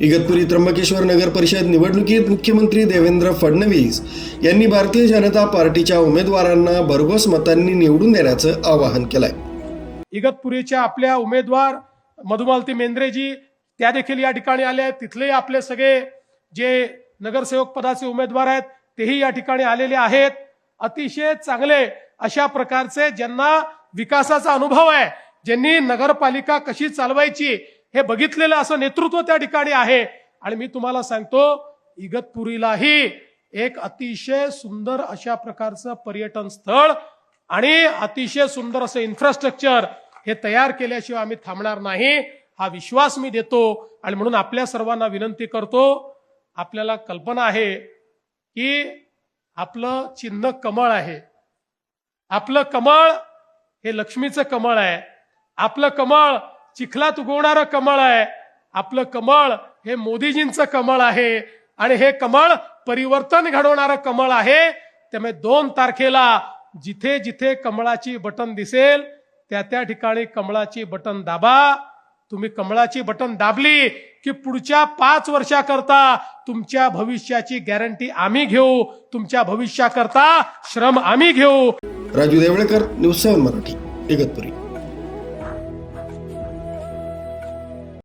इगतपुरी त्र्यंबकेश्वर नगर परिषद निवडणुकीत मुख्यमंत्री देवेंद्र फडणवीस यांनी भारतीय जनता पार्टीच्या उमेदवारांना भरघोस मतांनी निवडून देण्याचं आवाहन केलंय. इगतपुरीच्या आपल्या उमेदवार मधुमालती मेंद्रेजी त्या देखील या ठिकाणी आले आहेत. तिथले आपले सगळे जे नगरसेवक पदाचे उमेदवार आहेत तेही या ठिकाणी आलेले आहेत. अतिशय चांगले अशा प्रकारचे ज्यांना विकासाचा अनुभव आहे ज्यांनी नगरपालिका कशी चालवायची हे बघितलेलं असं नेतृत्व त्या ठिकाणी आहे. आणि मी तुम्हाला सांगतो इगतपुरीलाही एक अतिशय सुंदर अशा प्रकारचं पर्यटन स्थळ आणि अतिशय सुंदर असं इन्फ्रास्ट्रक्चर हे तयार केल्याशिवाय आम्ही थांबणार नाही. हा विश्वास मी देतो आणि म्हणून आपल्या सर्वांना विनंती करतो आपल्याला कल्पना आहे की आपलं चिन्ह कमळ आहे. आपलं कमळ हे लक्ष्मीचं कमळ आहे. आपलं कमळ चिखलात उगवणारं कमळ आहे. आपलं कमळ हे मोदीजींचं कमळ आहे. आणि हे कमळ परिवर्तन घडवणारं कमळ आहे. त्यामुळे दोन तारखेला जिथे जिथे कमळाची बटन दिसेल त्या त्या ठिकाणी कमळाची बटन दाबा. तुम्ही कमळाची बटन दाबली की पुढच्या पाच वर्षाकरता तुमच्या भविष्याची गॅरंटी आम्ही घेऊ. तुमच्या भविष्याकरता श्रम आम्ही घेऊ. Raju Devlekar news seven Marathi Igatpuri.